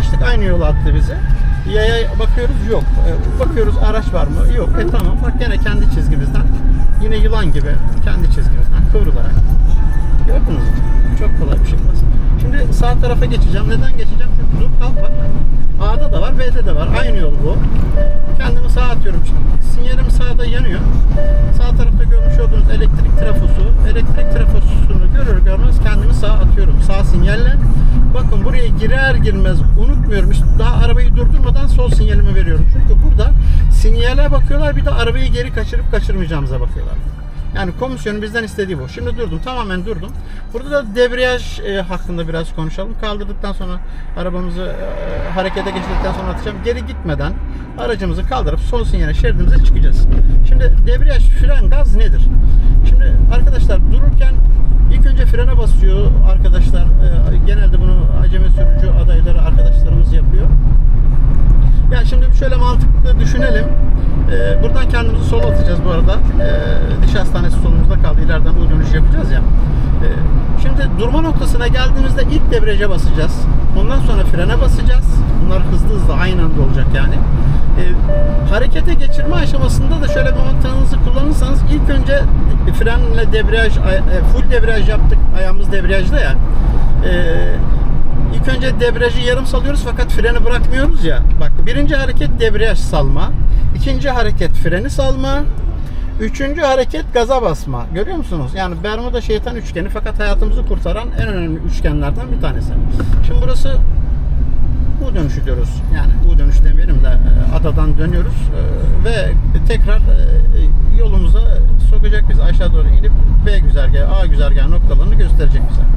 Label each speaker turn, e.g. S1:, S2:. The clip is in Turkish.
S1: Dolaştık aynı yola attı bizi. Yaya bakıyoruz yok. E, Bakıyoruz araç var mı? Yok. E tamam bak gene kendi çizgimizden. Yine yılan gibi kendi çizgimizden kıvrılarak. Gördünüz mü? Çok kolay bir şey basit. Şimdi sağ tarafa geçeceğim. Neden geçeceğim? Çünkü dur kalk bak. A'da da var, B'de de var. Aynı yol bu. Kendimi sağa atıyorum. Sinyalim sağda yanıyor. Sağ tarafta görmüş olduğunuz elektrik trafosu. Elektrik trafosunu görür görmez kendimi sağa atıyorum. Sağ sinyalle. Bakın buraya girer girmez unutmuyorum. İşte daha arabayı durdurmadan sol sinyalimi veriyorum. Çünkü burada sinyale bakıyorlar bir de arabayı geri kaçırıp kaçırmayacağımıza bakıyorlar. Yani komisyonun bizden istediği bu. Şimdi durdum. Tamamen durdum. Burada da debriyaj e, hakkında biraz konuşalım. Kaldırdıktan sonra arabamızı e, harekete geçirdikten sonra atacağım. Geri gitmeden aracımızı kaldırıp sol sinyale şeridimize çıkacağız. Şimdi debriyaj, fren, gaz nedir? Şimdi arkadaşlar dururken ilk önce frene basıyor arkadaşlar. E, genelde şöyle mantıklı düşünelim. Ee, buradan kendimizi sola atacağız bu arada. Ee, diş hastanesi solumuzda kaldı. İleriden U dönüş yapacağız ya. Ee, şimdi durma noktasına geldiğimizde ilk debriyaja basacağız. Ondan sonra frene basacağız. Bunlar hızlı hızlı aynı anda olacak yani. Ee, harekete geçirme aşamasında da şöyle bir mantığınızı kullanırsanız ilk önce frenle debriyaj, e, full debriyaj yaptık. Ayağımız debriyajda ya. Ee, Önce debriyajı yarım salıyoruz fakat freni bırakmıyoruz ya. Bak birinci hareket debriyaj salma. ikinci hareket freni salma. Üçüncü hareket gaza basma. Görüyor musunuz? Yani Bermuda şeytan üçgeni fakat hayatımızı kurtaran en önemli üçgenlerden bir tanesi. Şimdi burası U dönüşü diyoruz. Yani U dönüş demeyelim de e, adadan dönüyoruz E, ve tekrar e, yolumuza sokacak bizi aşağı doğru inip B güzergahı, A güzergahı noktalarını gösterecek bize.